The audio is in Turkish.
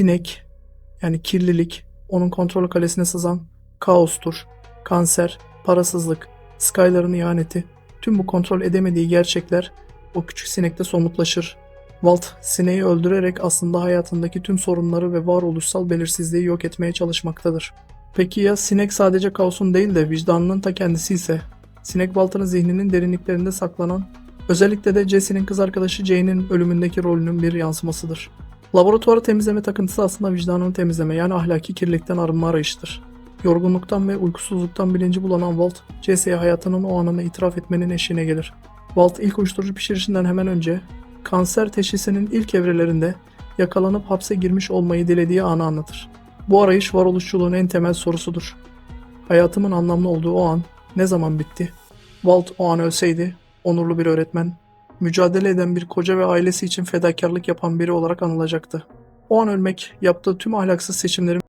sinek yani kirlilik, onun kontrol kalesine sızan kaostur, kanser, parasızlık, Skylar'ın ihaneti, tüm bu kontrol edemediği gerçekler o küçük sinekte somutlaşır. Walt, sineği öldürerek aslında hayatındaki tüm sorunları ve varoluşsal belirsizliği yok etmeye çalışmaktadır. Peki ya sinek sadece kaosun değil de vicdanının ta kendisi ise? Sinek Walter'ın zihninin derinliklerinde saklanan, özellikle de Jesse'nin kız arkadaşı Jane'in ölümündeki rolünün bir yansımasıdır. Laboratuvarı temizleme takıntısı aslında vicdanını temizleme yani ahlaki kirlilikten arınma arayışıdır. Yorgunluktan ve uykusuzluktan bilinci bulanan Walt, Jesse'ye hayatının o anını itiraf etmenin eşiğine gelir. Walt ilk uyuşturucu pişirişinden hemen önce kanser teşhisinin ilk evrelerinde yakalanıp hapse girmiş olmayı dilediği anı anlatır. Bu arayış varoluşçuluğun en temel sorusudur. Hayatımın anlamlı olduğu o an ne zaman bitti? Walt o an ölseydi, onurlu bir öğretmen, mücadele eden bir koca ve ailesi için fedakarlık yapan biri olarak anılacaktı. O an ölmek, yaptığı tüm ahlaksız seçimlerin